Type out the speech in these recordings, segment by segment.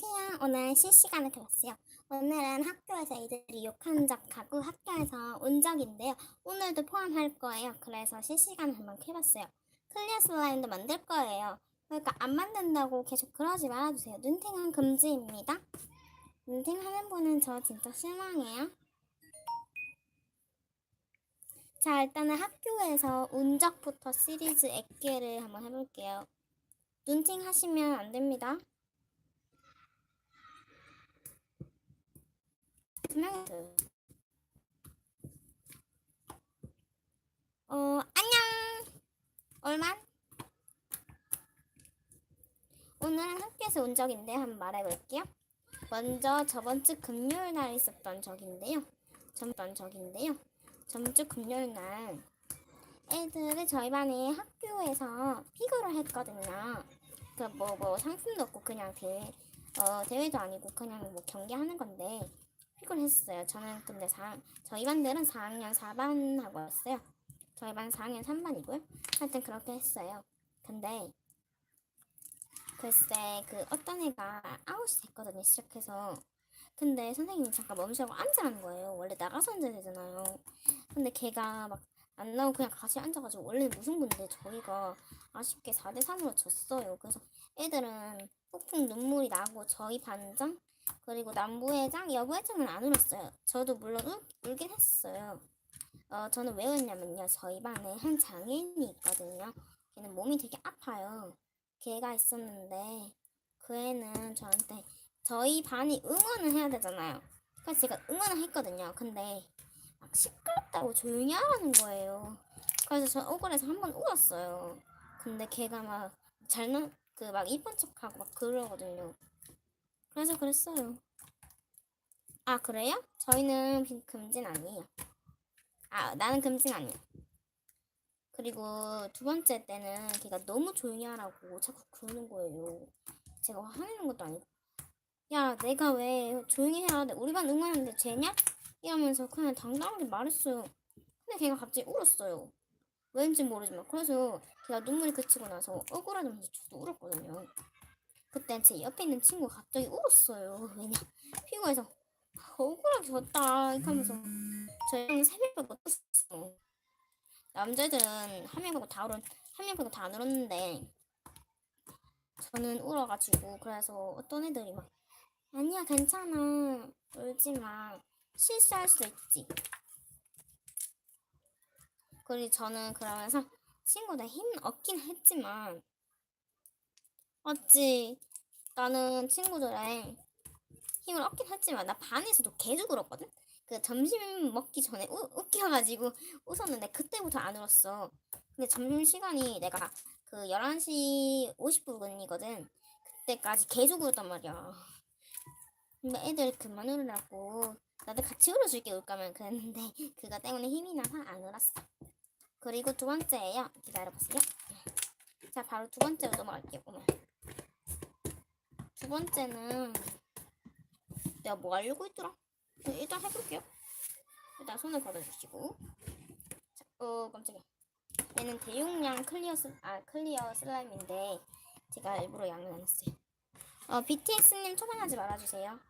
안녕하세요. 오늘 실시간을 켜봤어요. 오늘은 학교에서 애들이 욕한 적 가구 학교에서 온 적인데요. 오늘도 포함할 거예요. 그래서 실시간을 한번 켜봤어요. 클리어 슬라임도 만들 거예요. 그러니까 안 만든다고 계속 그러지 말아주세요. 눈팅은 금지입니다. 눈팅 하는 분은 저 진짜 실망해요. 자, 일단은 학교에서 운적부터 시리즈 액계를 한번 해볼게요. 눈팅 하시면 안 됩니다. 분명히 어 안녕. 얼만? 오늘은 학교에서 온 적인데 한번 말해볼게요. 먼저 저번 주 금요일 날 있었던 적인데요. 전번 적인데요. 저번 주 금요일 날 애들이 저희 반에 학교에서 피구를 했거든요. 그 뭐뭐 상품도 없고 그냥 대회 어 대회도 아니고 그냥 뭐 경기하는 건데 픽을 했어요. 저는 근데 4, 저희 반들은 4학년 4반 하고 왔어요. 저희 반 4학년 3반이고요. 하여튼 그렇게 했어요. 근데 글쎄 그 어떤 애가 아웃이 됐거든요. 시작해서. 근데 선생님이 잠깐 멈추고 앉으라는 거예요. 원래 나가서 앉아야 되잖아요. 근데 걔가 막 안 나오고 그냥 같이 앉아가지고 원래 무승부인데 저희가 아쉽게 4대 3으로 졌어요. 그래서 애들은 폭풍 눈물이 나고 저희 반장 그리고 남부회장, 여부회장은 안 울었어요. 저도 물론 울, 울긴 했어요. 어, 저는 왜 울냐면요. 저희 반에 한 장애인이 있거든요. 걔는 몸이 되게 아파요. 걔가 있었는데 그 애는 저한테 저희 반이 응원을 해야 되잖아요. 그래서 제가 응원을 했거든요. 근데 막 시끄럽다고 조용히 하라는 거예요. 그래서 저 억울해서 한 번 울었어요. 근데 걔가 막 잘난 그 막 이쁜 척하고 막 그러거든요. 그래서 그랬어요. 아, 그래요? 저희는 비- 금진 아니에요. 아, 나는 금진 아니야. 그리고 두 번째 때는 걔가 너무 조용히 하라고 자꾸 그러는 거예요. 제가 화내는 것도 아니고. 야, 내가 왜 조용히 해야 돼? 우리 반 응원하는데 쟤냐? 이러면서 그냥 당당하게 말했어요. 근데 걔가 갑자기 울었어요. 왠지 모르지만. 그래서 걔가 눈물이 그치고 나서 억울하다면서 저도 울었거든요. 그때 제 옆에 있는 친구가 갑자기 울었어요. 왜냐? 피고에서 억울하게 졌다 이렇게 하면서 저희는 새벽에 못 떴어. 남자들은 한 명 빼고 다 울었, 한명 빼고 다안 울었는데 저는 울어가지고 그래서 어떤 애들이 막 아니야 괜찮아 울지 마 실수할 수 있지. 그리고 저는 그러면서 친구들 힘 얻긴 했지만 맞지. 나는 친구들의 힘을 얻긴 했지만 나 반에서도 계속 울었거든. 그 점심 먹기 전에 우, 웃겨가지고 웃었는데 그때부터 안 울었어. 근데 점심 시간이 내가 그 11시 50분이거든. 그때까지 계속 울었단 말이야. 근데 애들 그만 울으라고 나도 같이 울어줄게 울 거면 그랬는데 그거 때문에 힘이 나서 안 울었어. 그리고 두 번째예요. 기다려보세요. 자 바로 두 번째로 넘어갈게요. 오늘. 두 번째는 내가 뭐 했더라? 네, 일단 해볼게요. 일단 손을 걷어주시고 자, 어 깜짝이야. 얘는 대용량 클리어 슬, 아 클리어 슬라임인데 제가 일부러 양을 안 했어요. 어 BTS님 초반하지 말아주세요.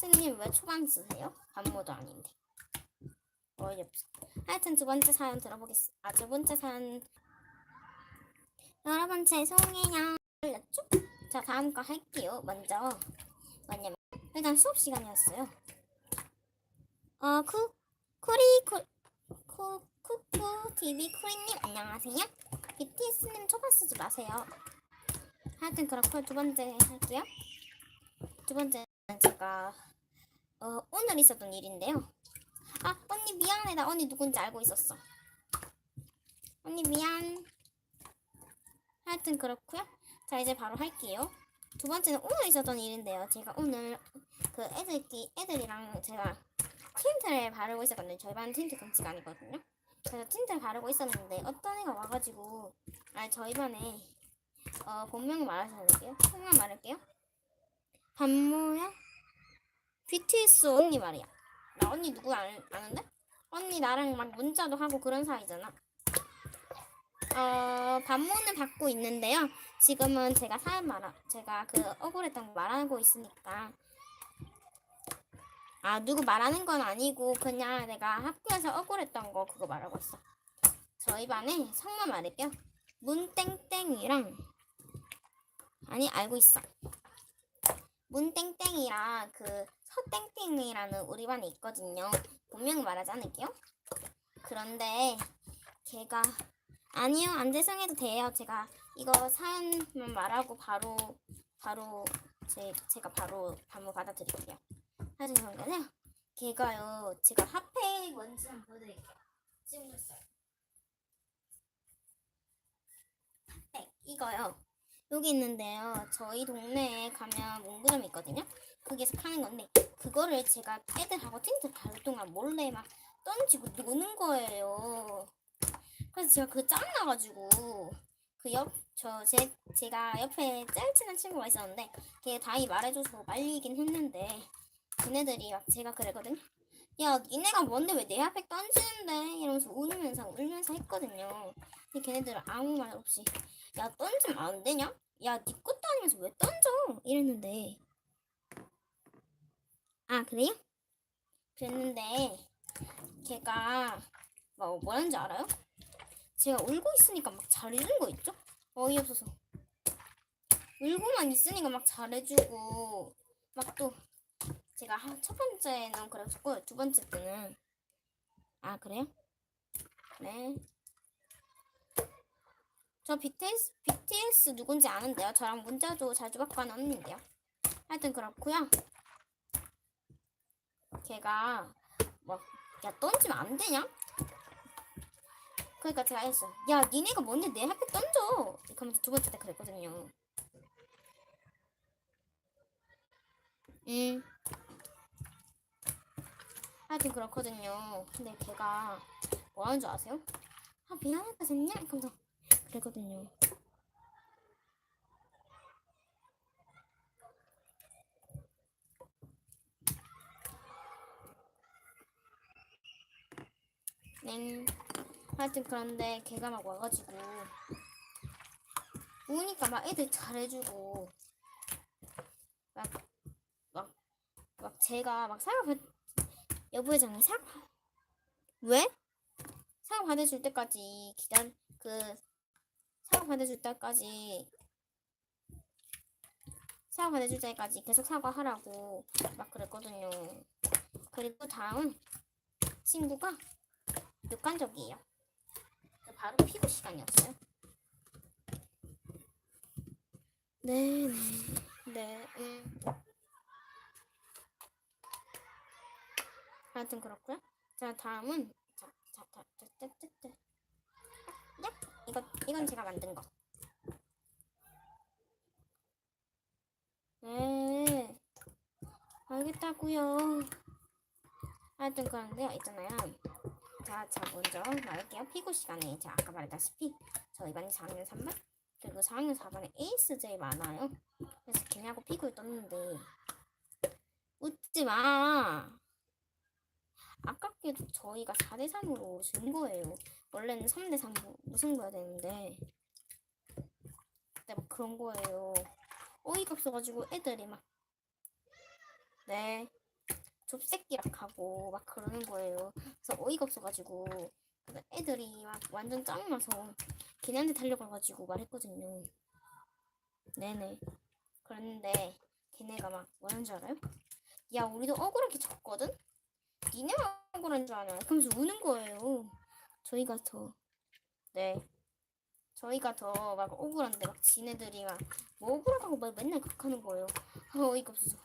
BTS님 왜 초반 쓰세요? 반모도 아닌데. 어이없어. 하여튼 두 번째 사연 들어보겠습니다. 아, 두 번째 사연. 여러분, 죄송해요. 걸렸죠? 자, 다음 거 할게요. 먼저. 뭐냐면, 일단 수업 시간이었어요. 어, 쿠, 쿠리, 쿠, 쿠, 쿠쿠, TV 쿠리님, 안녕하세요. BTS님 초반 쓰지 마세요. 하여튼 그렇고, 두 번째 할게요. 두 번째. 제가 어, 오늘 있었던 일인데요. 아 언니 미안해 나 언니 누군지 알고 있었어. 언니 미안. 하여튼 그렇고요. 자 이제 바로 할게요. 두 번째는 오늘 있었던 일인데요. 제가 오늘 그 애들끼 애들이랑 제가 틴트를 바르고 있었거든요. 저희 반 틴트 금지가 아니거든요. 그래서 틴트를 바르고 있었는데 어떤 애가 와가지고 아 저희 반에 어 본명을 말하셔야 될게요. 성명 말할게요. 반모야? BTS 언니 말이야. 나 언니 누구 알, 아는데? 언니 나랑 막 문자도 하고 그런 사이잖아. 어, 반문을 받고 있는데요. 지금은 제가 사연 말아, 제가 그 억울했던 거 말하고 있으니까. 아, 누구 말하는 건 아니고, 그냥 내가 학교에서 억울했던 거 그거 말하고 있어. 저희 반에 성만 말할게요. 문땡땡이랑, 아니, 알고 있어. 문땡땡이랑 그 서땡땡이라는 우리 반에 있거든요. 본명 말하지 않을게요. 그런데 걔가 아니요 안 죄송해도 돼요. 제가 이거 사연만 말하고 바로 바로 제 제가 바로 반모 받아드릴게요. 하여튼 그런 거요. 걔가요 제가 핫팩 뭔지 한번 보여드릴게요. 있어요. 핫팩 이거요. 여기 있는데요. 저희 동네에 가면 문구점이 있거든요. 거기서 파는 건데 그거를 제가 애들하고 텐트 갈 동안 몰래 막 던지고 노는 거예요. 그래서 제가 그 짱나가지고 그 옆 저 제 제가 옆에 제일 친한 친구가 있었는데 걔 다이 말해줘서 말리긴 했는데 걔네들이 막 제가 그랬거든. 야 니네가 뭔데 왜 내 앞에 던지는데 이러면서 울면서 울면서 했거든요. 근데 걔네들은 아무 말 없이 야 던지면 안 되냐? 야니 것도 아니면서 왜 던져? 이랬는데 아 그래요? 그랬는데 걔가 막 뭐라는지 알아요? 제가 울고 있으니까 막 잘해준 거 있죠? 어이없어서 울고만 있으니까 막 잘해주고 막 또 제가 한- 첫 번째는 그랬고 두 번째 때는 아 그래요? 네. 저 BTS BTS 누군지 아는데요. 저랑 문자도 자주 받고 하는 언니인데요. 하여튼 그렇고요. 걔가 막 야 던지면 안 되냐? 그러니까 제가 했어. 야 니네가 뭔데 내 앞에 던져? 하면서 두 번째 때 그랬거든요. 음. 하여튼 그렇거든요. 근데 걔가 뭐 하는 줄 아세요? 아 미안하다? 이렇게 하면서 그랬거든요. 네. 하여튼 그런데 걔가 막 와가지고 우니까 막 애들 잘해주고 막 막 막 제가 막 사과 받 여부회장이 사과 왜? 사과 받아줄 때까지 기다려 그 사과 받아줄 때까지 사과 받아줄 때까지 계속 사과하라고 막 그랬거든요. 그리고 다음 친구가 객관적이에요. 바로 피고 시간이었어요. 네, 네, 네, 음. 하여튼 그렇고요. 자, 다음은 자, 자, 자, 자, 자, 자, 자. 야, 이거 이건 제가 만든 거. 네, 알겠다고요. 하여튼 그런데요, 있잖아요. 자, 자 먼저 말할게요. 피고 시간에 제가 아까 말했다시피 저희 반이 4학년 3반 그리고 4학년 4반에 에이스 제일 많아요. 그래서 걔네하고 피고를 떴는데 웃지 마. 아깝게도 저희가 4대 3으로 진 거예요. 원래는 3대 3 무승부야 되는데 근데 막 그런 거예요. 어이가 없어가지고 애들이 막 네. 좁새끼락 하고 막 그러는 거예요. 그래서 어이가 없어가지고 애들이 막 완전 짱나서 걔네한테 달려가가지고 말했거든요. 네네. 그랬는데 걔네가 막 뭐라는 줄 알아요? 야 우리도 억울하게 졌거든? 니네가 억울한 줄 아냐? 그러면서 우는 거예요. 저희가 더 네. 저희가 더 막 억울한데 막 지네들이 막 뭐 억울하다고 막 맨날 극하는 거예요. 아, 어이가 없어서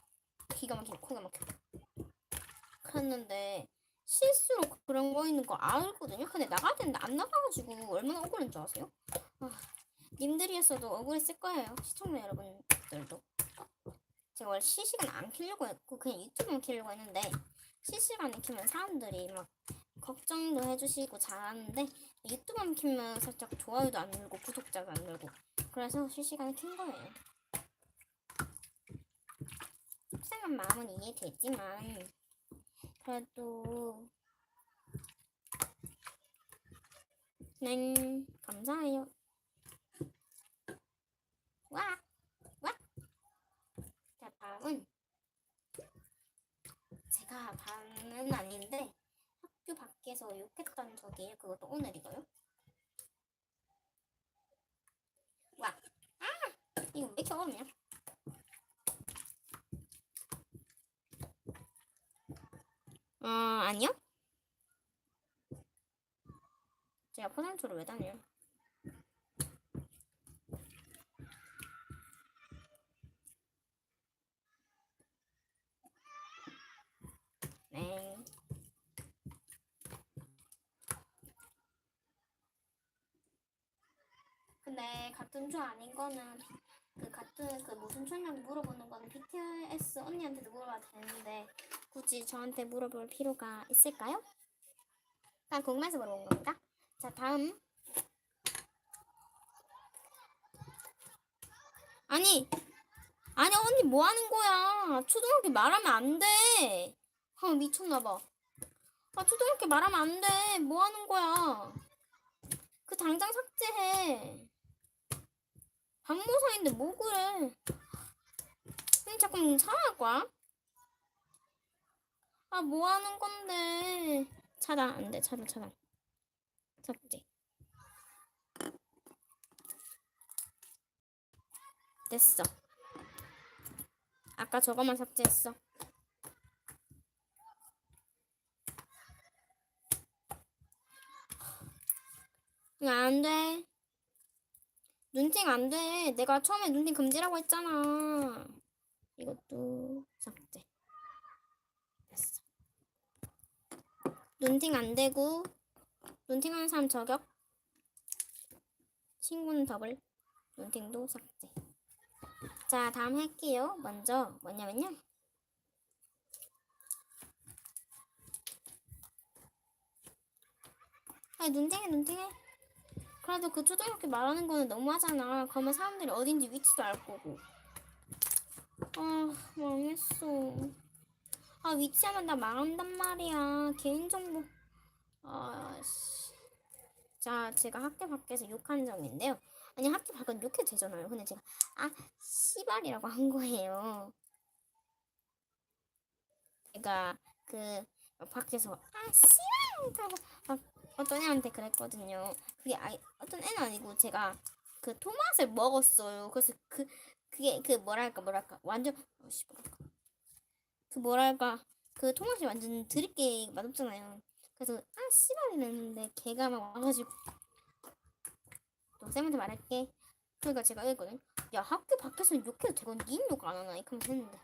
기가 막히고 코가 막혀. 그랬는데 실수로 그런 거 있는 거 알거든요. 근데 나가야 되는데 안 나가가지고 얼마나 억울한 줄 아세요? 아, 님들이었어도 억울했을 거예요. 시청자 여러분들도. 제가 원래 실시간 안 키려고 했고 그냥 유튜브만 키려고 했는데 실시간에 키면 사람들이 막 걱정도 해주시고 잘하는데 유튜브만 키면 살짝 좋아요도 안 늘고 구독자도 안 늘고 그래서 실시간에 킨 거예요. 속상한 마음은 이해되지만 그래도 네 감사해요. 와, 와. 자 다음은 제가 반은 아닌데 학교 밖에서 욕했던 적이에요. 그것도 오늘이고요. 와, 아 이거 왜 이렇게 어렵냐? 어 아니요. 제가 포장초를 왜 다녀요? 네. 근데 같은 초 아닌 거는 그 같은 그 무슨 초냐고 물어보는 거는 BTS 언니한테도 물어봐도 되는데 굳이 저한테 물어볼 필요가 있을까요? 그냥 궁금해서 물어본 겁니다. 자 다음 아니 아니 언니 뭐 하는 거야? 초등학교 말하면 안 돼. 아 미쳤나 봐. 아 초등학교 말하면 안 돼. 뭐 하는 거야? 그 당장 삭제해. 반모사인데 뭐 그래? 응 자꾸 차단할 거야? 아 뭐 하는 건데? 차단 안 돼. 차단 차단. 삭제. 됐어. 아까 저거만 삭제했어. 안 돼. 눈팅 안 돼. 내가 처음에 눈팅 금지라고 했잖아. 이것도 삭제. 됐어. 눈팅 안 되고 눈팅 하는 사람 저격. 친구는 더블. 눈팅도 삭제. 자, 다음 할게요. 먼저 뭐냐면요. 아니, 눈팅해, 눈팅해. 그래도 그 초등학교 말하는 거는 너무하잖아. 그러면 사람들이 어딘지 위치도 알 거고. 아, 망했어. 아, 위치하면 나 망한단 말이야. 개인정보. 아, 씨. 자, 제가 학교 밖에서 욕한 점인데요. 아니, 학교 밖은 욕해도 되잖아요. 근데 제가, 아, 씨발이라고 한 거예요. 제가 그 밖에서 아 씨발 하고 막 어떤 애한테 그랬거든요. 그게 아이 어떤 애는 아니고 제가 그 토마스를 먹었어요. 그래서 그 그게 그 뭐랄까 뭐랄까 완전 어, 씨발 그 뭐랄까 그 토마스이 완전 드럽게 맛없잖아요. 그래서 아 씨발 이랬는데 걔가 막 와가지고 너 쌤한테 말할게. 그러니까 제가 이랬거든. 야 학교 밖에서 욕해도 되건 니는 욕 안 하나? 이렇게 했는데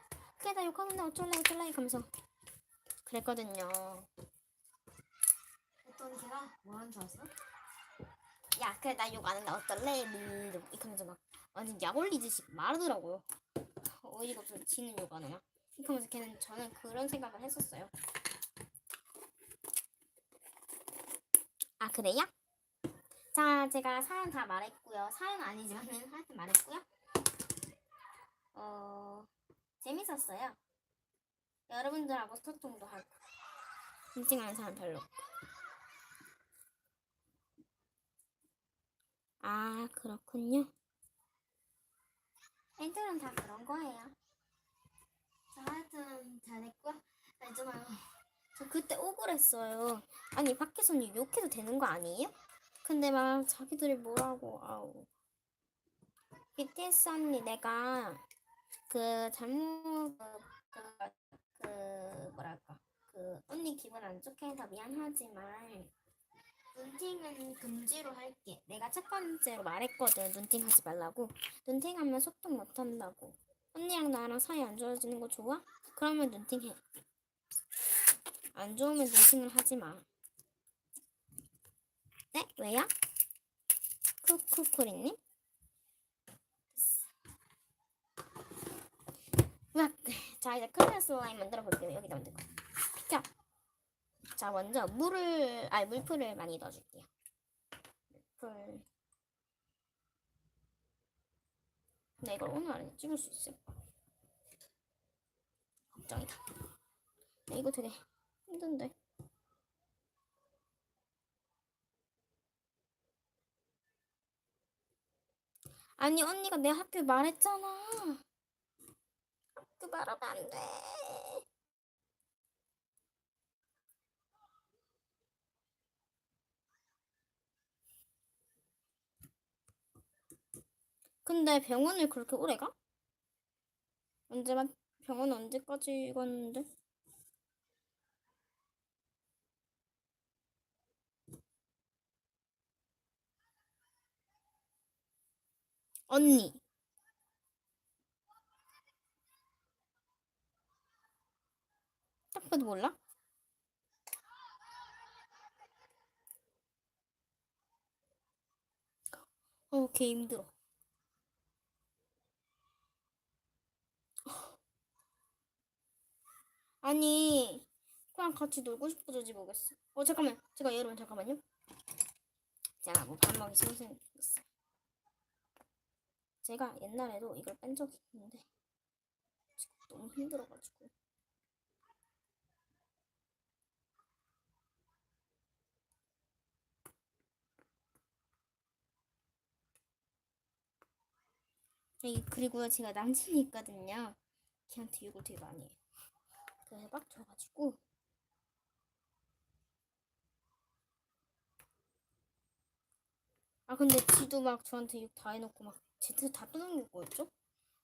나 욕하는데 어쩔래 어쩔래 하면서 그랬거든요. 걔가 뭐라는 줄 알았어? 야 그래 나 욕 안 한다 어떨래? 이렇게 하면서 막 완전 약 올리듯이 말하더라고요. 어이가 없어 지는 욕 안 하나? 이렇게 하면서 걔는 저는 그런 생각을 했었어요. 아 그래요? 자 제가 사연 다 말했고요. 사연 아니지만은 하여튼 말했고요. 어 재밌었어요. 여러분들하고 소통도 하고 인증하는 사람 별로. 없고. 아 그렇군요. 애들은 다 그런 거예요. 자, 하여튼 잘 됐고요. 나 있잖아요. 저 그때 억울했어요. 아니 밖에서는 욕해도 되는 거 아니에요? 근데 막 자기들이 뭐라고 아우. BTS 언니 내가 그 잘못 그, 그, 그 뭐랄까 그 언니 기분 안 좋게 해서 미안하지만 눈팅은 금지로 할게. 내가 첫 번째로 말했거든. 눈팅 하지 말라고. 눈팅 하면 소통 못 한다고. 언니랑 나랑 사이 안 좋아지는 거 좋아? 그러면 눈팅 해. 안 좋으면 눈팅을 하지 마. 네? 왜요? 쿠쿠쿠리님? 자 이제 클리어 슬라임 만들어 볼게요. 여기다 만들고. 비켜. 자 먼저 물을 아니 물풀을 많이 넣어줄게요. 물풀. 근데 이걸 오늘 안에 찍을 수 있을까? 걱정이다. 네, 이거 되게 힘든데. 아니 언니가 내 학교 말했잖아. 학교 말하면 안 돼. 근데 병원을 그렇게 오래 가? 언제 만 병원 언제까지 갔는데? 언니. 딱 봐도 몰라? 어, 개 힘들어. 아니, 그냥 같이 놀고 싶어져지 뭐겠어. 어, 잠깐만. 제가 여러분, 잠깐만요. 제가 뭐밥 먹기 심심했어. 제가 옛날에도 이걸 뺀 적이 있는데, 너무 힘들어가지고. 이 그리고 제가 남친이 있거든요. 걔한테 욕을 되게 많이 해요. 막 줘가지고. 아 근데 지도 막 저한테 욕 다 해놓고 막 제트 다 떠넘길 거였죠?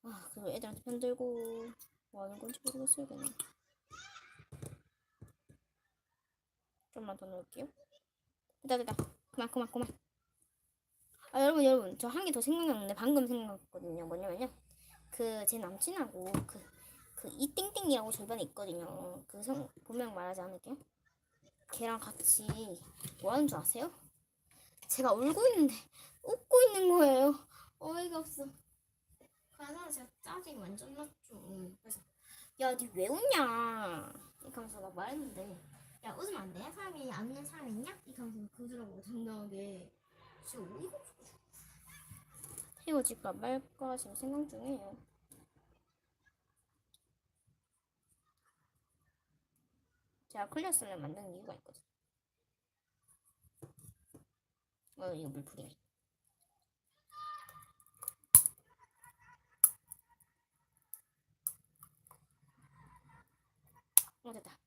아 그리고 애들한테 편들고 뭐 하는 건지 모르겠어요 걔는 좀만 더 넣을게요. 됐다 됐다. 그만 그만 그만. 아 여러분 여러분. 저 한 개 더 생각났는데 방금 생각났거든요. 뭐냐면요. 그 제 남친하고 그 그 이땡땡이라고 절반에 있거든요 그 성 본명 말하지 않을게요 걔랑 같이 뭐 하는 줄 아세요? 제가 울고 있는데 웃고 있는 거예요 어이가 없어 그래서 제가 짜증이 완전 났죠 그래서 야 니 왜 웃냐 이렇게 하면서 막 말했는데 야 웃으면 안 돼? 사람이 안 웃는 사람이 있냐? 이렇게 하면서 그러더라고 당당하게 진짜 어이가 없어 헤어질까 말까 지금 생각 중이에요. 제가 클리어스를 만드는 이유가 있거든. 어, 이거 물풀이야. 어, 됐다.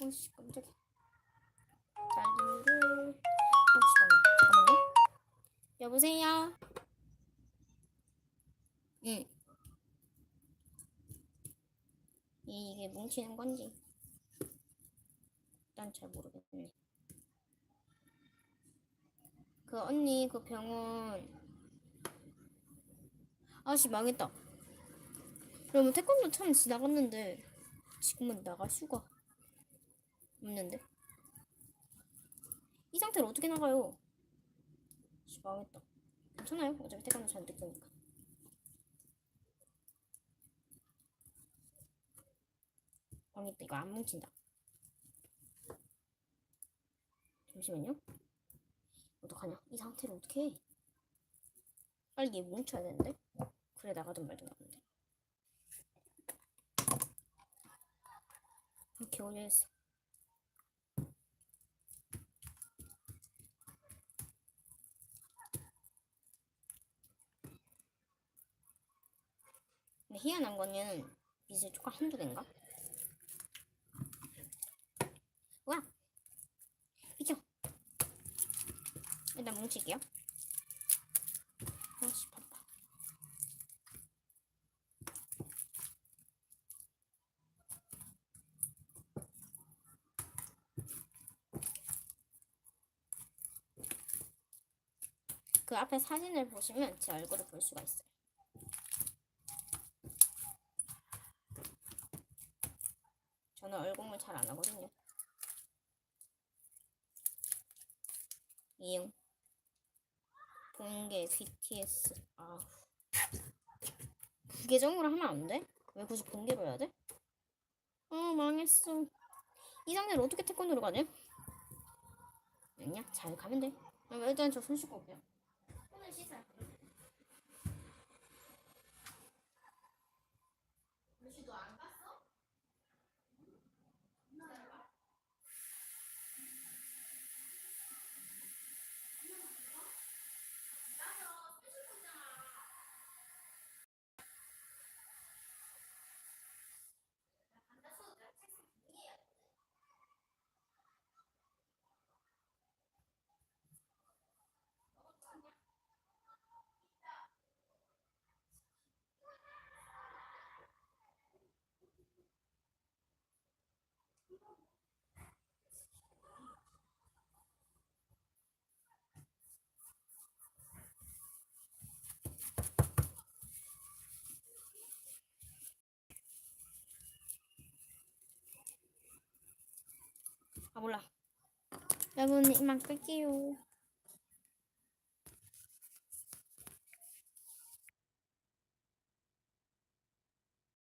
오씨, 깜짝이야. 자리를 혹시 잠깐만요. 여보세요. 응. 이- 이게 뭉치는 건지 일단 잘 모르겠네. 그 언니 그 병원 아씨 망했다. 여러분 태권도 처음 지나갔는데 지금은 나갈 수가 없는데. 이 상태로 어떻게 나가요? 씨, 망했다. 괜찮아요. 어차피 태권도 잔뜩 되니까. 망했다. 이거 안 뭉친다. 잠시만요. 어떡하냐? 이 상태로 어떻게 해? 빨리 얘 뭉쳐야 되는데? 그래 나가든 말든 나는데. 이렇게 올려있어. 근데 희한한 거는 미술 조금 한두 개인가? 와! 비켜! 일단 뭉칠게요. 바빠. 그 앞에 사진을 보시면 제 얼굴을 볼 수가 있어요. 저는 얼공을 잘 안 하거든요. 이응. 공개 BTS. 아. 부계정으로 하면 안 돼? 왜 굳이 공개로 해야 돼? 어 망했어. 이 상태로 어떻게 태권도로 가냐? 아니야 잘 가면 돼. 일단 저 손 씻고 올게요. 아 몰라. 여러분 이만 끌게요.